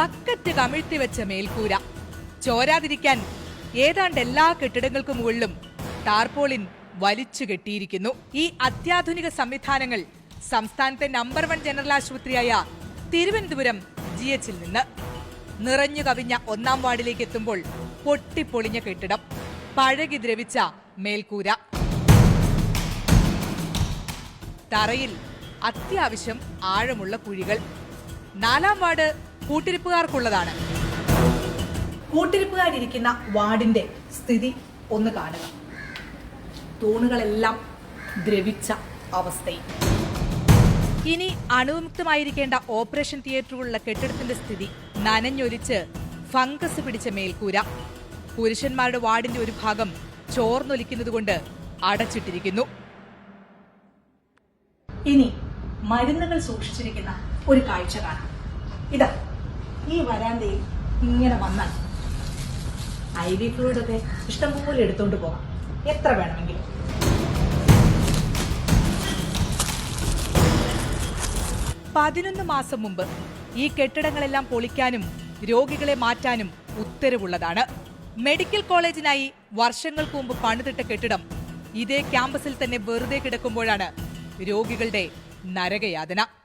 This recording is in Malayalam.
ബക്കറ്റ് കമിഴ്ത്തി വെച്ച മേൽക്കൂര. ചോരാതിരിക്കാൻ ഏതാണ്ട് എല്ലാ കെട്ടിടങ്ങൾക്കും മുകളിലും ടാർപോളിൻ വലിച്ചു കെട്ടിയിരിക്കുന്നു. ഈ അത്യാധുനിക സംവിധാനങ്ങൾ സംസ്ഥാനത്തെ നമ്പർ വൺ ജനറൽ ആശുപത്രിയായ തിരുവനന്തപുരം ജി എച്ചിൽ നിന്ന്. നിറഞ്ഞു കവിഞ്ഞ ഒന്നാം വാർഡിലേക്ക് എത്തുമ്പോൾ പൊട്ടിപ്പൊളിഞ്ഞ കെട്ടിടം പഴകി ദ്രവിച്ച മേൽക്കൂര. തറയിൽ അത്യാവശ്യം ആഴമുള്ള കുഴികൾ നാലാം വാർഡ് കൂട്ടിരിപ്പുകാർക്കുള്ളതാണ്. കൂട്ടിരിപ്പുകാരിയ്ക്കുന്ന വാർഡിന്റെ സ്ഥിതി ഒന്ന് കാണുക. തൂണുകളെല്ലാം ദ്രവിച്ച അവസ്ഥയിൽ. ഇനി അണുവിമുക്തമായിരിക്കേണ്ട ഓപ്പറേഷൻ തിയേറ്ററുകളുള്ള കെട്ടിടത്തിന്റെ സ്ഥിതി നനഞ്ഞൊലിച്ച് ഫംഗസ് പിടിച്ച മേൽക്കൂര. പുരുഷന്മാരുടെ വാർഡിന്റെ ഒരു ഭാഗം ചോർന്നൊലിക്കുന്നതുകൊണ്ട് അടച്ചിട്ടിരിക്കുന്നു. ഇനി മരുന്നുകൾ സൂക്ഷിച്ചിരിക്കുന്ന ഒരു കാഴ്ച കാണാം. ഇതാ ഈ വരാന്തയിൽ ഇങ്ങനെ വന്നാൽ ഐ വി ഫ്ലൂയിഡൊക്കെ ഇഷ്ടംപോലെ എടുത്തുകൊണ്ട് പോകാം. എത്ര വേണമെങ്കിലും. പതിനൊന്ന് മാസം മുമ്പ് ഈ കെട്ടിടങ്ങളെല്ലാം പൊളിക്കാനും രോഗികളെ മാറ്റാനും ഉത്തരവുള്ളതാണ്. മെഡിക്കൽ കോളേജിനായി വർഷങ്ങൾക്ക് മുമ്പ് പണിതിട്ട കെട്ടിടം ഇതേ ക്യാമ്പസിൽ തന്നെ വെറുതെ കിടക്കുമ്പോഴാണ് രോഗികളുടെ നരകയാതന.